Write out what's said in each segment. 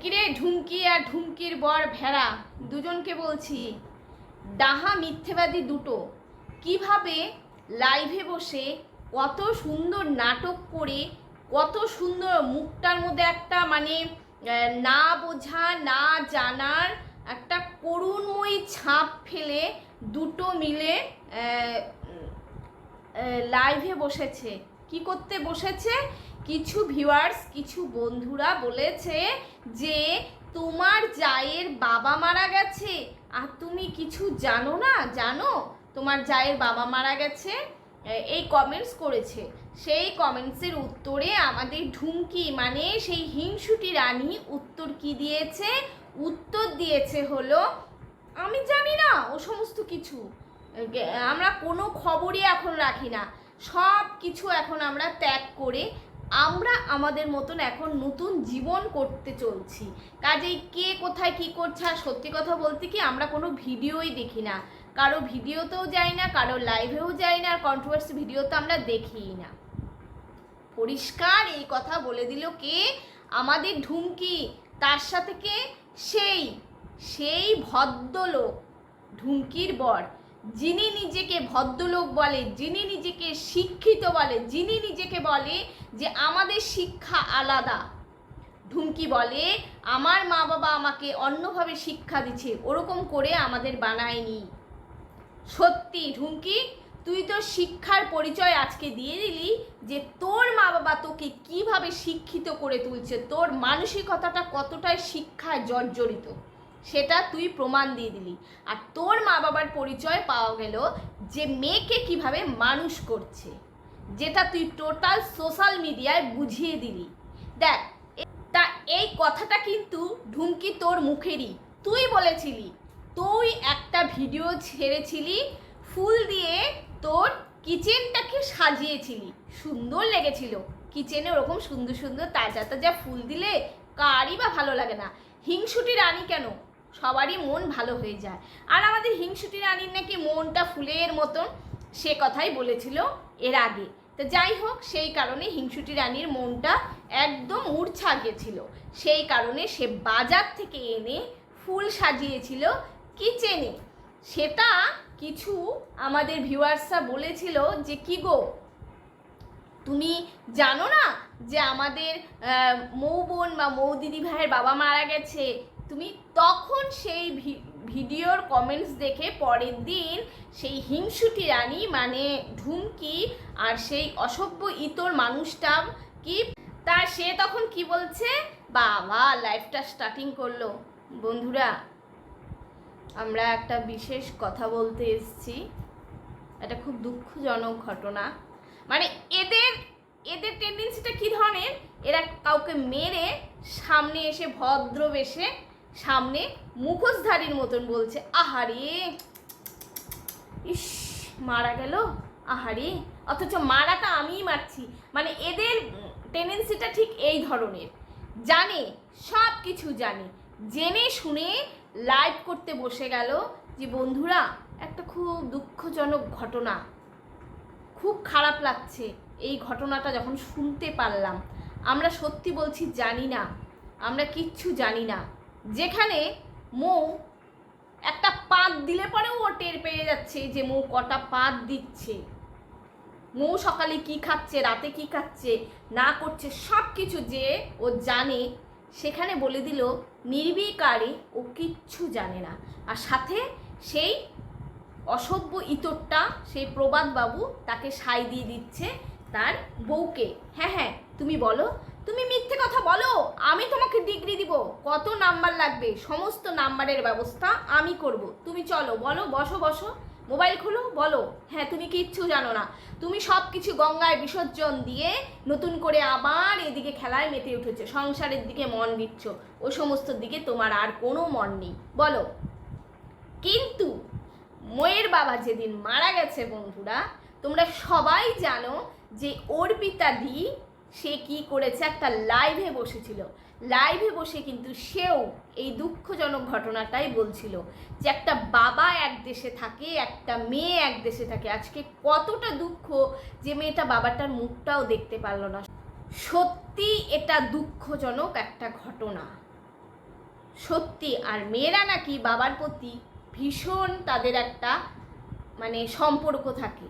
কিরে ঢুমকি আর ঢুমকির বর ভেড়া? দুজনকে বলছি, ডাহা মিথ্যেবাদী দুটো, কীভাবে লাইভে বসে কত সুন্দর নাটক করে, কত সুন্দর মুখটার মধ্যে একটা মানে না বোঝা, না জানার একটা করুণময়ী ছাপ ফেলে দুটো মিলে লাইভে বসেছে। কি করতে বসেছে? কিছু ভিউয়ার্স কিছু বন্ধুরা বলেছে যে তোমার জায়ের বাবা মারা গেছে। আর তুমি কিছু জানো না? জানো? তোমার জায়ের বাবা মারা গেছে? এই কমেন্টস করেছে। সেই কমেন্টসের উত্তরে আমাদের ঢুমকি মানে সেই হিংসুটি রানী উত্তর কি দিয়েছে? উত্তর দিয়েছে হলো, আমি জানি না ও সমস্ত কিছু। আমরা কোনো খবরই এখন রাখি না। সব কিছু এখন আমরা ত্যাগ করে আমরা আমাদের মতন এখন নতুন জীবন করতে চলছি। কাজেই কে কোথায় কি করছে আর সত্যি কথা বলতে কি আমরা কোনো ভিডিওই দেখি না। কারও ভিডিওতেও যাই না, কারও লাইভেও যাই না, আর কন্ট্রোভার্সি ভিডিও তো আমরা দেখিই না। পরিষ্কার এই কথা বলে দিল কে? আমাদের ঢুমকি, তার সাথে কে? সেই সেই ভদ্রলোক, ঢুমকির বর। যিনি নিজেকে ভদ্রলোক বলে, যিনি নিজেকে শিক্ষিত বলে, যিনি নিজেকে বলে যে আমাদের শিক্ষা আলাদা। ঢুমকি বলে, আমার মা বাবা আমাকে অন্যভাবে শিক্ষা দিচ্ছে, ওরকম করে আমাদের বানায়নি। সত্যি ঢুমকি তুই তো শিক্ষার পরিচয় আজকে দিয়ে দিলি যে তোর মা বাবা তোকে কীভাবে শিক্ষিত করে তুলছে, তোর মানসিকতাটা কতটাই শিক্ষায় জর্জরিত। সেটা তুই প্রমাণ দিয়ে দিলি। আর তোর মা বাবার পরিচয় পাওয়া গেল যে মেয়েকে কীভাবে মানুষ করছে, যেটা তুই টোটাল সোশ্যাল মিডিয়ায় বুঝিয়ে দিলি। দেখ, তা এই কথাটা কিন্তু ঢুমকি তোর মুখেরই। তুই বলেছিলি, তুই একটা ভিডিও ছেড়েছিলি, ফুল দিয়ে তোর কিচেনটাকে সাজিয়েছিলি। সুন্দর লেগেছিল। কিচেনে ওরকম সুন্দর সুন্দর তাজা তাজা ফুল দিলে কারই বা ভালো লাগে না। হিংসুটি রানী কেন? সবারই মন ভালো হয়ে যায়। আর আমাদের হিংসুটি রানীর নাকি মনটা ফুলের মতন, সে কথাই বলেছিল এর আগে। তো যাই হোক, সেই কারণে হিংসুটি রানীর মনটা একদম মূর্ছা গেছিল। সেই কারণে সে বাজার থেকে এনে ফুল সাজিয়েছিল কিচেনে। সেটা কিছু আমাদের ভিউয়ার্সরা বলেছিল যে, কি গো, তুমি জানো না যে আমাদের মৌ বোন বা মৌ দিদি ভাইয়ের বাবা মারা গেছে? তুমি তখন সেই ভিডিওর কমেন্টস দেখে পরের দিন সেই হিংসুটি রানী মানে ঢুমকি আর সেই অসভ্য ইতর মানুষটা কি, তা সে তখন কি বলছে? বাবা লাইফটা স্টার্টিং করল। বন্ধুরা, আমরা একটা বিশেষ কথা বলতে এসেছি। এটা খুব দুঃখজনক ঘটনা। মানে এদের এদের টেন্ডেন্সিটা কী ধরনের? এরা কাউকে মেরে সামনে এসে ভদ্র বেশে সামনে মুখোশধারীর মতন বলছে, আহারে, ইস, মারা গেল, আহারে, অথচ মারাটা আমিই মারছি। মানে এদের টেন্ডেন্সিটা ঠিক এই ধরনের। জানে, সব কিছু জানে। জেনে শুনে লাইভ করতে বসে গেল যে, বন্ধুরা, একটা খুব দুঃখজনক ঘটনা। খুব খারাপ লাগছে এই ঘটনাটা যখন শুনতে পারলাম। আমরা সত্যি বলছি জানি না। আমরা কিচ্ছু জানি না। যেখানে মৌ একটা পাত দিলে পরেও ও টের পেয়ে যাচ্ছে যে মৌ কটা পাত দিচ্ছে। মৌ সকালে কি খাচ্ছে, রাতে কি খাচ্ছে, না করছে সব কিছু যে ও জানে, সেখানে বলে দিল, নির্বিকারে ও কিচ্ছু জানে না। আর সাথে সেই অসভ্য ইতরটা, সেই প্রবাদবাবু তাকে সাই দিয়ে দিচ্ছে তার বউকে। হ্যাঁ হ্যাঁ তুমি বলো তুমি মিথ্যে কথা বলো, আমি তোমাকে ডিগ্রি দিব। কত নাম্বার লাগবে? সমস্ত নাম্বারের ব্যবস্থা আমি করব। তুমি চলো, বলো, বসো বসো। মোবাইল খুলো, বলো। হ্যাঁ তুমি কিচ্ছু জানো না। তুমি সব কিছু গঙ্গায় বিসর্জন দিয়ে নতুন করে আবার এদিকে খেলায় মেতে উঠেছে। সংসারের দিকে মন দিচ্ছ। ও সমস্ত দিকে তোমার আর কোনো মন নেই। বলো। কিন্তু ময়ের বাবা যেদিন মারা গেছে বন্ধুরা, তোমরা সবাই জানো যে অর্পিতা দি সে কি করেছে? একটা লাইভে বসেছিল। লাইভে বসে কিন্তু সেও এই দুঃখজনক ঘটনাটাই বলছিল যে একটা বাবা এক দেশে থাকে, একটা মেয়ে এক দেশে থাকে। আজকে কতটা দুঃখ যে মেয়েটা বাবাটার মুখটাও দেখতে পারল না। সত্যি এটা দুঃখজনক একটা ঘটনা। সত্যি, আর মেয়েরা নাকি বাবার প্রতি ভীষণ তাদের একটা মানে সম্পর্ক থাকে।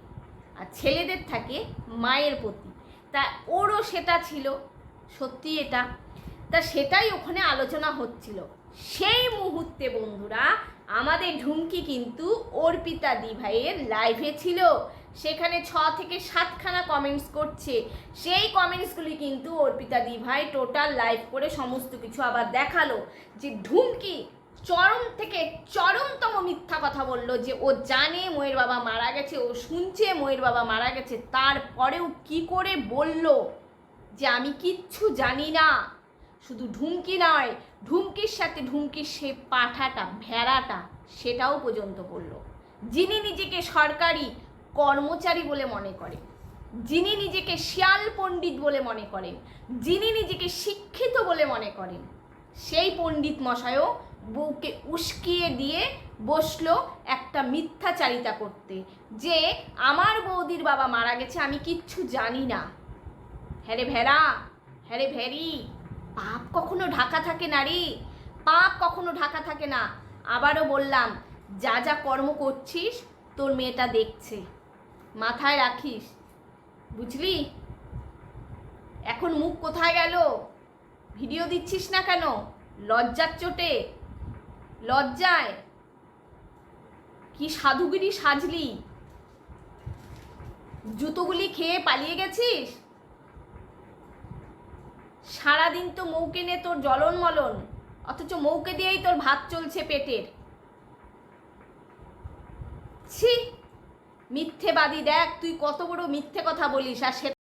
আর ছেলেদের থাকে মায়ের প্রতি। তা ওরও সেটা ছিল, সত্যি এটা। তা সেটাই ওখানে আলোচনা হচ্ছিল। সেই মুহূর্তে বন্ধুরা, আমাদের ঢুমকি কিন্তু অর্পিতা দি ভাইয়ের লাইভে ছিল। সেখানে ছ থেকে সাতখানা কমেন্টস করছে। সেই কমেন্টসগুলি কিন্তু অর্পিতা দি ভাই টোটাল লাইভ করে সমস্ত কিছু আবার দেখাল যে ঢুমকি চরম থেকে চরমতম মিথ্যা কথা বলল যে ও জানে ময়ের বাবা মারা গেছে, ও শুনছে ময়ের বাবা মারা গেছে। তারপরেও কি করে বলল যে আমি কিচ্ছু জানি না? শুধু ঢুমকি নয়, ঢুমকির সাথে ঢুমকির সে পাঠাটা, ভেড়াটা, সেটাও পর্যন্ত বলল। যিনি নিজেকে সরকারি কর্মচারী বলে মনে করেন, যিনি নিজেকে শিয়াল পণ্ডিত বলে মনে করেন, যিনি নিজেকে শিক্ষিত বলে মনে করেন, সেই পণ্ডিত মশাইও বউকে উস্কিয়ে দিয়ে বসল একটা মিথ্যাচারিতা করতে। যে আমার বৌদির বাবা মারা গেছে, আমি কিচ্ছু জানি না। হ্যাঁ রে ভেড়া হ্যাঁ রে ভেরি পাপ কখনো ঢাকা থাকে না রে। পাপ কখনো ঢাকা থাকে না। আবারও বললাম, যা যা কর্ম করছিস, তোর মেয়েটা দেখছে। মাথায় রাখিস। বুঝলি? এখন মুখ কোথায় গেল? ভিডিও দিচ্ছিস না কেন? লজ্জার চোটে। লজ্জায়। কি সাধুগিরি সাজলি। জুতোগুলি খেয়ে পালিয়ে গেছিস? সারাদিন তো মৌকে নে তোর জলন মলন, অথচ মৌকে দিয়েই তোর ভাত চলছে পেটের। ছি, মিথ্যেবাদী দেখ, তুই কত বড় মিথ্যে কথা বলিস, আর সে